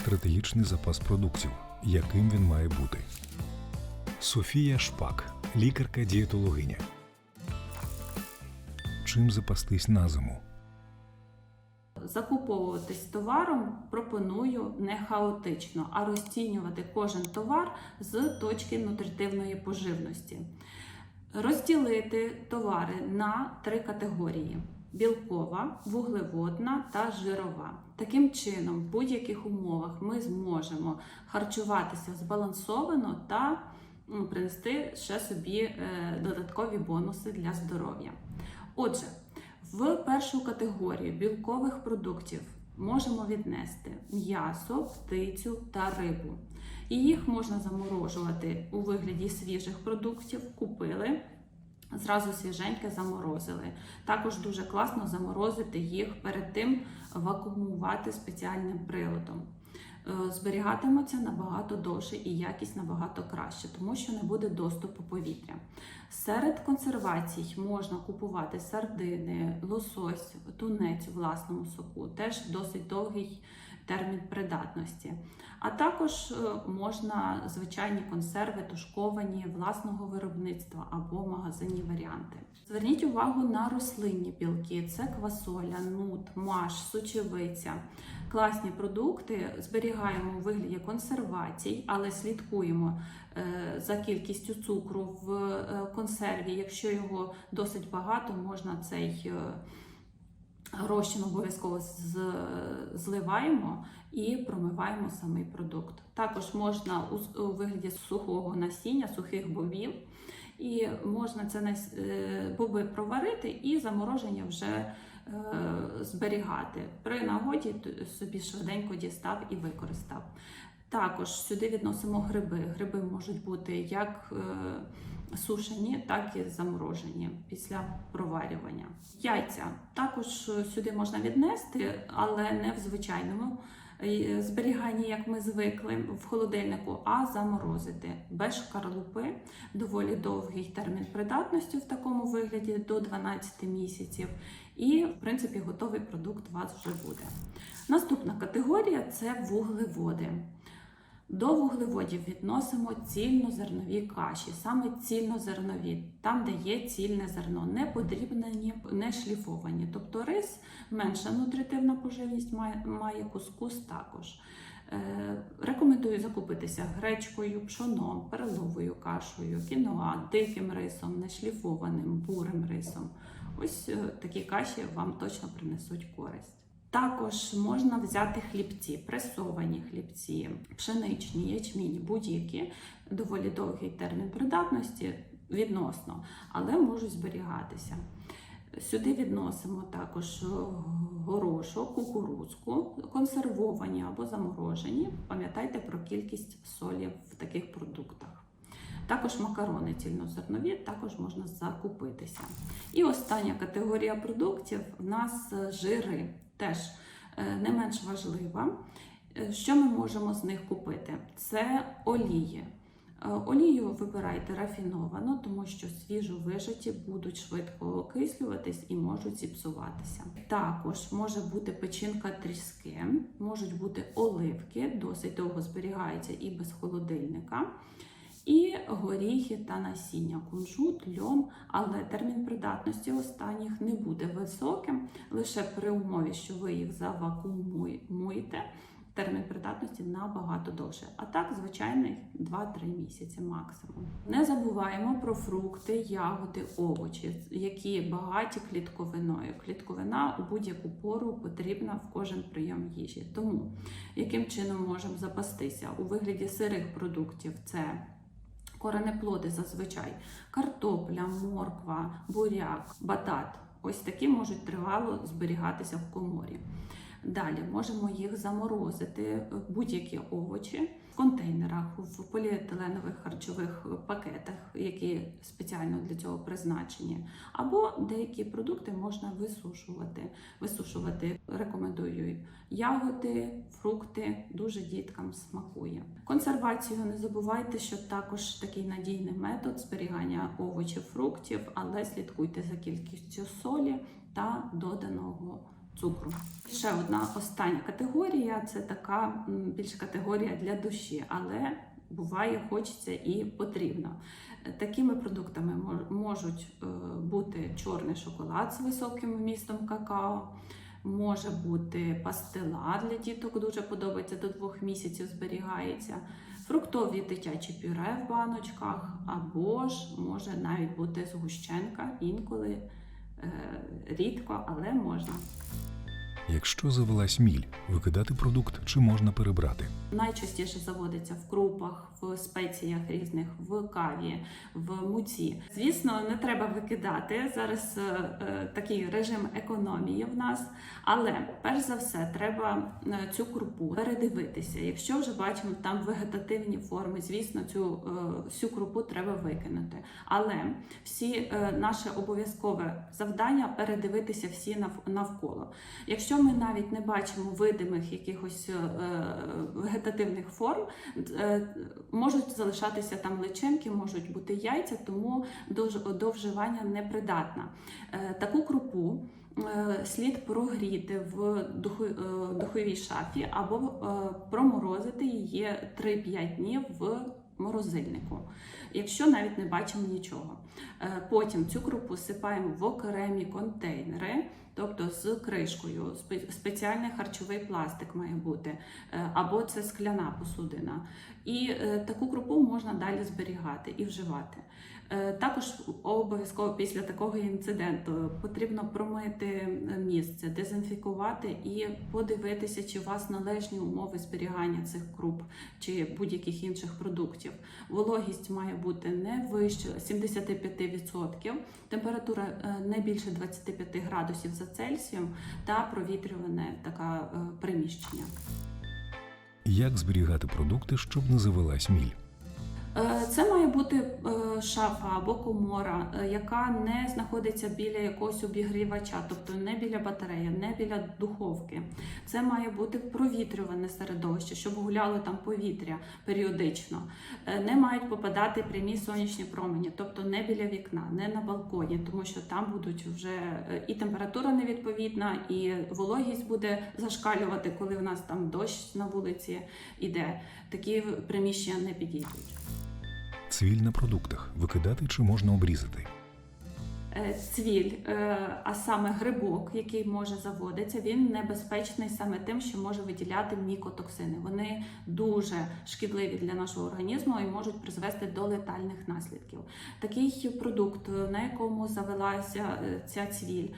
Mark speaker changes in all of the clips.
Speaker 1: стратегічний запас продуктів, яким він має бути. Софія Шпак, лікарка-дієтологиня. Чим запастись на зиму?
Speaker 2: Закуповуватись товаром пропоную не хаотично, а розцінювати кожен товар з точки нутритивної поживності. Розділити товари на три категорії: білкова, вуглеводна та жирова. Таким чином, в будь-яких умовах ми зможемо харчуватися збалансовано та принести ще собі е, додаткові бонуси для здоров'я. Отже, в першу категорію білкових продуктів можемо віднести м'ясо, птицю та рибу. І їх можна заморожувати у вигляді свіжих продуктів, купили. Зразу свіженьке заморозили. Також дуже класно заморозити їх перед тим вакуумувати спеціальним приладом. Е, Зберігатиметься набагато довше і якість набагато краще, тому що не буде доступу повітря. Серед консервацій можна купувати сардини, лосось, тунець у власному соку, теж досить довгий термін придатності. А також е, можна звичайні консерви тушковані власного виробництва або магазинні варіанти. Зверніть увагу на рослинні білки: це квасоля, нут, маш, сочевиця. Класні продукти зберігаємо у вигляді консервацій, але слідкуємо е, за кількістю цукру в е, консерві. Якщо його досить багато, можна цей розчин обов'язково зливаємо і промиваємо самий продукт. Також можна у, вигляді сухого насіння, сухих бобів, і можна це е, боби проварити і замороження вже е, зберігати. При нагоді собі швиденько дістав і використав. Також сюди відносимо гриби. Гриби можуть бути як е, сушені, так і заморожені після проварювання. Яйця також сюди можна віднести, але не в звичайному е, зберіганні, як ми звикли, в холодильнику, а заморозити без шкарлупи. Доволі довгий термін придатності в такому вигляді до 12 місяців. І, в принципі, готовий продукт у вас вже буде. Наступна категорія це вуглеводи. До вуглеводів відносимо цільнозернові каші, саме цільнозернові, там, де є цільне зерно, не подрібнені, не шліфовані. Тобто рис менша нутритивна поживність має, має кускус також. Е, рекомендую закупитися гречкою, пшоном, переловою кашею, кіноа, диким рисом, нешліфованим, бурим рисом. Ось е, такі каші вам точно принесуть користь. Також можна взяти хлібці, пресовані хлібці, пшеничні, ячмінні, будь-які доволі довгий термін придатності відносно, але можуть зберігатися. Сюди відносимо також горошок, кукурудзку, консервовані або заморожені. Пам'ятайте про кількість солі в таких продуктах. Також макарони цільнозернові також можна закупитися. І остання категорія продуктів в нас жири, теж е, не менш важлива. Е, Що ми можемо з них купити? Це олії. Е, Олію вибирайте рафіновану, тому що свіжо вижаті будуть швидко окислюватись і можуть зіпсуватися. Також може бути печінка тріски, можуть бути оливки, досить довго зберігаються і без холодильника. І горіхи та насіння, кунжут, льон, але термін придатності останніх не буде високим лише при умові, що ви їх завакуумуєте. Термін придатності набагато довше. А так, звичайний 2-3 місяці максимум. Не забуваємо про фрукти, ягоди, овочі, які багаті клітковиною. Клітковина у будь-яку пору потрібна в кожен прийом їжі. Тому яким чином можемо запастися у вигляді сирих продуктів? Це коренеплоди зазвичай, картопля, морква, буряк, батат. Ось такі можуть тривало зберігатися в коморі. Далі можемо їх заморозити, будь-які овочі в контейнерах, в поліетиленових харчових пакетах, які спеціально для цього призначені. Або деякі продукти можна висушувати. Висушувати рекомендую ягоди, фрукти, дуже діткам смакує. Консервацію не забувайте, що також такий надійний метод зберігання овочів, фруктів, але слідкуйте за кількістю солі та доданого цукру. Ще одна остання категорія це така більш категорія для душі, але буває, хочеться і потрібно. Такими продуктами можуть е, бути чорний шоколад з високим вмістом какао. Може бути пастила для діток, дуже подобається до двох місяців зберігається, фруктові дитячі пюре в баночках, або ж може навіть бути згущенка інколи рідко, але можна.
Speaker 1: Якщо завелась міль, викидати продукт чи можна перебрати.
Speaker 2: Найчастіше заводиться в крупах, в спеціях різних, в каві, в муці. Звісно, не треба викидати зараз е, е, такий режим економії в нас, але перш за все треба е, цю крупу передивитися. Якщо вже бачимо там вегетативні форми, звісно, цю е, всю крупу треба викинути. Але всі е, наше обов'язкове завдання передивитися всі нав- навколо. Якщо ми навіть не бачимо видимих якихось е, вегетативних форм, е, можуть залишатися там личинки, можуть бути яйця, тому до, вживання непридатна. Е, Таку крупу е, слід прогріти в е, духовій шафі або е, проморозити її 3-5 днів в морозильнику, якщо навіть не бачимо нічого. Е, Потім цю крупу сипаємо в окремі контейнери, тобто з кришкою. Спеціальний харчовий пластик має бути, е, або це скляна посудина. І е, таку крупу можна далі зберігати і вживати. Е, Також обов'язково після такого інциденту потрібно промити місце, дезінфікувати і подивитися, чи у вас належні умови зберігання цих круп чи будь-яких інших продуктів. Вологість має бути не вище 75%, температура не більше 25 градусів за Цельсієм та провітрюване таке приміщення.
Speaker 1: Як зберігати продукти, щоб не завелась міль?
Speaker 2: Е, Це має бути е, шафа або комора, е, яка не знаходиться біля якогось обігрівача, тобто не біля батареї, не біля духовки. Це має бути провітрюване середовище, щоб гуляло там повітря періодично. Е, Не мають попадати прямі сонячні промені, тобто не біля вікна, не на балконі, тому що там будуть вже е, і температура невідповідна, і вологість буде зашкалювати, коли у нас там дощ на вулиці іде. Такі приміщення не підійдуть.
Speaker 1: Цвіль на продуктах викидати чи можна обрізати?
Speaker 2: Е, Цвіль, е, а саме грибок, який може заводитися, він небезпечний саме тим, що може виділяти мікотоксини. Вони дуже шкідливі для нашого організму і можуть призвести до летальних наслідків. Такий продукт, на якому завелася е, ця цвіль,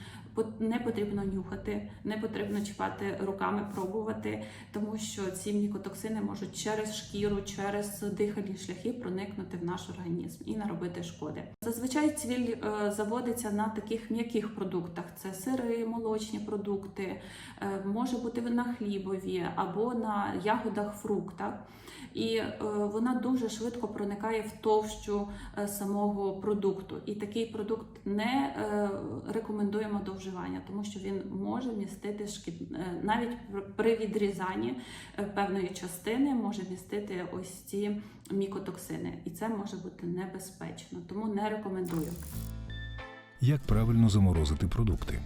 Speaker 2: не потрібно нюхати, не потрібно чіпати руками, пробувати, тому що ці мікотоксини можуть через шкіру, через дихальні шляхи проникнути в наш організм і наробити шкоди. Зазвичай цвіль е, заводиться на таких м'яких продуктах: це сири, молочні продукти, е, може бути на хлібові або на ягодах, фруктах. І е, вона дуже швидко проникає в товщу самого продукту. І такий продукт не рекомендуємо до вживання, тому що він може містити шкід... е, навіть при відрізанні е, певної частини може містити ось ці мікотоксини, і це може бути небезпечно, тому не рекомендую.
Speaker 1: Як правильно заморозити продукти?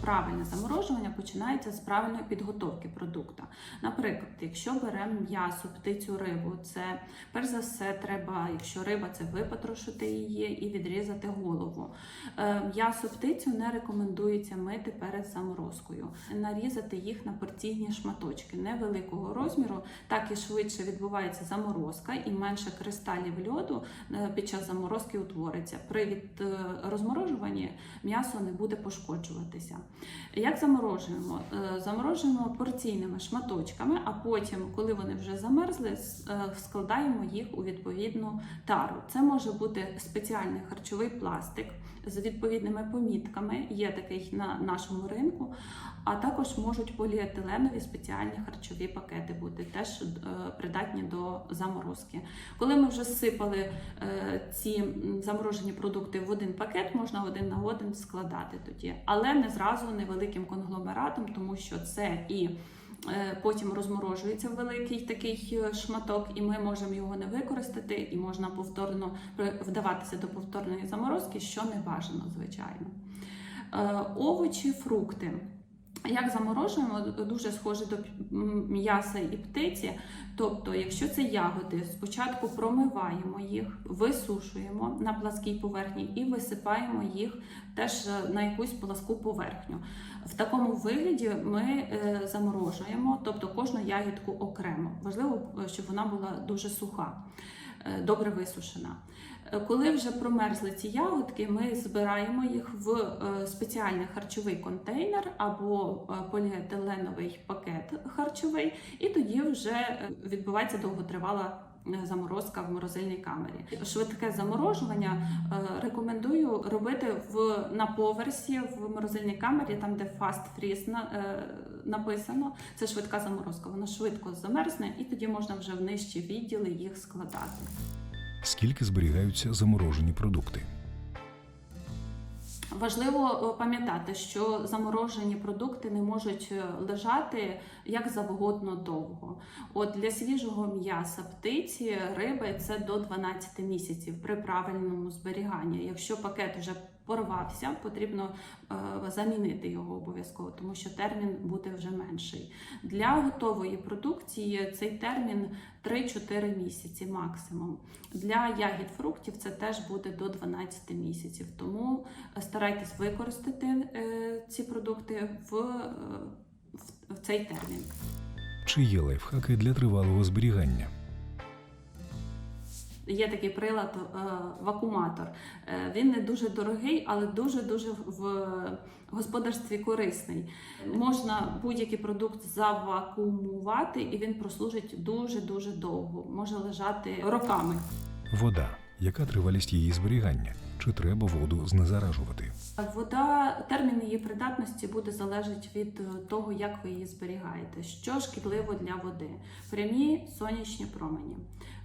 Speaker 2: Правильне заморожування починається з правильної підготовки продукту. Наприклад, якщо беремо м'ясо, птицю, рибу, це перш за все треба, якщо риба, це випотрошити її і відрізати голову. Е, М'ясо, птицю не рекомендується мити перед заморозкою, нарізати їх на порційні шматочки невеликого розміру, так і швидше відбувається заморозка, і менше кристалів льоду е, під час заморозки утвориться. При е, розморожуванні м'ясо не буде пошкоджуватися. Як заморожуємо? Е, Заморожуємо порційними шматочками, а потім, коли вони вже замерзли, е, складаємо їх у відповідну тару. Це може бути спеціальний харчовий пластик з відповідними помітками, є такий на нашому ринку. А також можуть поліетиленові спеціальні харчові пакети бути теж е, придатні до заморозки. Коли ми вже сипали е, ці заморожені продукти в один пакет, можна один на один складати тоді, але не зразу невеликим конгломератом, тому що це і е, Потім розморожується великий такий шматок, і ми можемо його не використати, і можна повторно вдаватися до повторної заморозки, що не бажано, звичайно. Овочі, фрукти. Як заморожуємо, дуже схоже до м'яса і птиці. Тобто, якщо це ягоди, спочатку промиваємо їх, висушуємо на пласкій поверхні і висипаємо їх теж е, на якусь пласку поверхню. В такому вигляді ми е, заморожуємо, тобто кожну ягідку окремо. Важливо, е, щоб вона була дуже суха, добре висушена. Е, Коли вже промерзли ці ягодки, ми збираємо їх в е, спеціальний харчовий контейнер або е, поліетиленовий пакет харчовий, і тоді вже е, відбувається довготривала е, заморозка в морозильній камері. Швидке заморожування е, рекомендую робити в на поверсі в морозильній камері, там де fast freeze е, написано. Це швидка заморозка. Вона швидко замерзне, і тоді можна вже в нижчі відділи їх складати.
Speaker 1: Скільки зберігаються заморожені продукти?
Speaker 2: Важливо е, пам'ятати, що заморожені продукти не можуть е, лежати як завгодно довго. От для свіжого м'яса птиці риби це до 12 місяців при правильному зберіганні. Якщо пакет вже порвався, потрібно е, замінити його обов'язково, тому що термін буде вже менший. Для готової продукції цей термін 3-4 місяці максимум. Для ягід фруктів це теж буде до 12 місяців. Тому старайтесь використати е, ці продукти е, в, в цей термін.
Speaker 1: Чи є лайфхаки для тривалого зберігання?
Speaker 2: Є такий прилад е, вакууматор. Е, він не дуже дорогий, але дуже дуже в господарстві корисний. Можна будь-який продукт завакуумувати, і він прослужить дуже дуже довго. Може лежати роками.
Speaker 1: Вода. Яка тривалість її зберігання? Чи треба воду знезаражувати?
Speaker 2: Вода, термін її придатності буде залежати від того, як ви її зберігаєте. Що шкідливо для води? Прямі сонячні промені,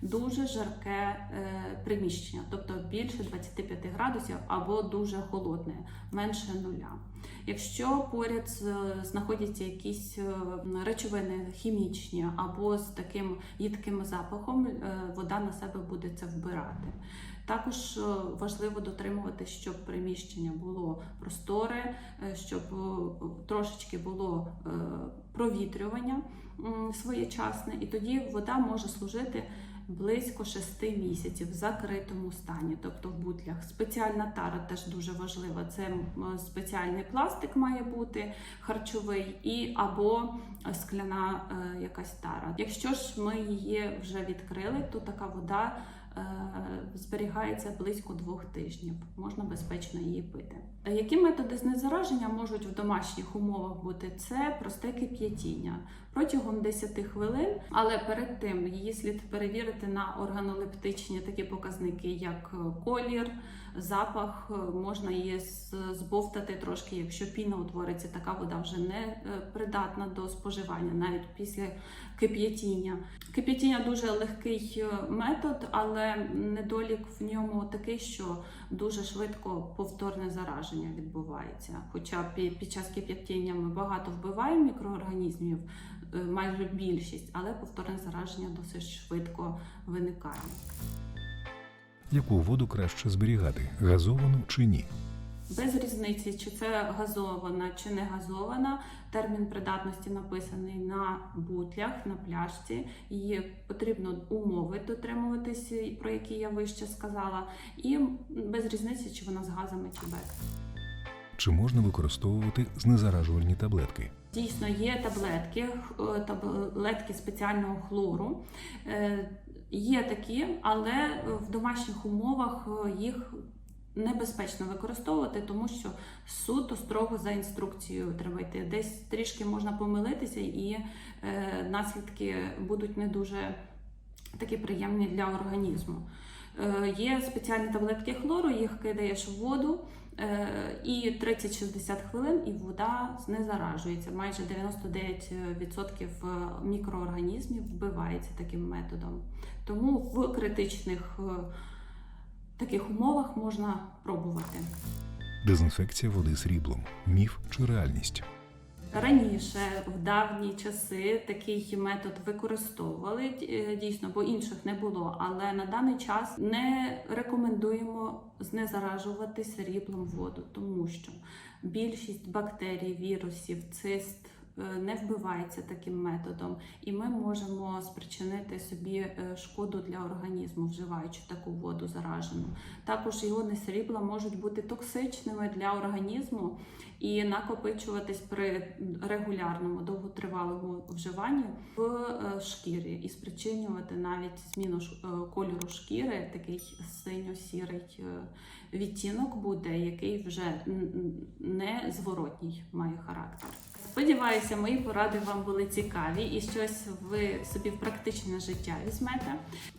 Speaker 2: дуже жарке е, приміщення, тобто більше 25 градусів або дуже холодне, менше нуля. Якщо поряд знаходяться якісь е, речовини хімічні або з таким їдким запахом, е, вода на себе буде це вбирати. Також важливо дотримувати, щоб приміщення було просторе, щоб трошечки було провітрювання своєчасне, і тоді вода може служити близько 6 місяців в закритому стані, тобто в бутлях. Спеціальна тара теж дуже важлива. Це спеціальний пластик має бути харчовий і або скляна е, якась тара. Якщо ж ми її вже відкрили, то така вода е, зберігається близько двох тижнів. Можна безпечно її пити. Е, Які методи знезараження можуть в домашніх умовах бути? Це просте кип'ятіння протягом 10 хвилин, але перед тим її слід перевірити на органолептичні такі показники, як е, колір, запах. Е, Можна її збовтати трошки, якщо піна утвориться, така вода вже не е, придатна до споживання, навіть після кип'ятіння. Кип'ятіння дуже легкий метод, але недолік в ньому такий, що дуже швидко повторне зараження відбувається. Хоча пі- під час кип'ятіння ми багато вбиваємо мікроорганізмів, майже більшість, але повторне зараження досить швидко виникає.
Speaker 1: Яку воду краще зберігати? Газовану чи ні?
Speaker 2: Без різниці, чи це газована чи не газована. Термін придатності написаний на бутлях, на пляшці. Її потрібно умови дотримуватись, про які я вище сказала, і без різниці, чи вона з газами чи без.
Speaker 1: Чи можна використовувати знезаражувальні таблетки?
Speaker 2: Дійсно, є таблетки, е, таблетки спеціального хлору. Е, Є такі, але в домашніх умовах е, їх небезпечно використовувати, тому що суто строго за інструкцією треба йти. Десь трішки можна помилитися, і наслідки будуть не дуже такі приємні для організму. Є спеціальні таблетки хлору, їх кидаєш в воду, і 30-60 хвилин, і вода не заражується. Майже 99% мікроорганізмів вбивається таким методом. Тому в критичних е, таких умовах можна пробувати.
Speaker 1: Дезінфекція води сріблом. Міф чи реальність?
Speaker 2: Раніше, в давні часи, такий метод використовували е, дійсно, бо інших не було. Але на даний час не рекомендуємо знезаражувати сріблом воду, тому що більшість бактерій, вірусів, цист не вбивається таким методом, і ми можемо спричинити собі е, шкоду для організму, вживаючи таку воду заражену. Також іони срібла можуть бути токсичними для організму і накопичуватись при регулярному довготривалому вживанні в е, шкірі і спричинювати навіть зміну е, кольору шкіри, такий синьо-сірий е, відтінок буде, який вже не зворотній має характер. Сподіваюся, мої поради вам були цікаві і щось ви собі в практичне життя візьмете.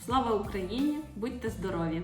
Speaker 2: Слава Україні! Будьте здорові!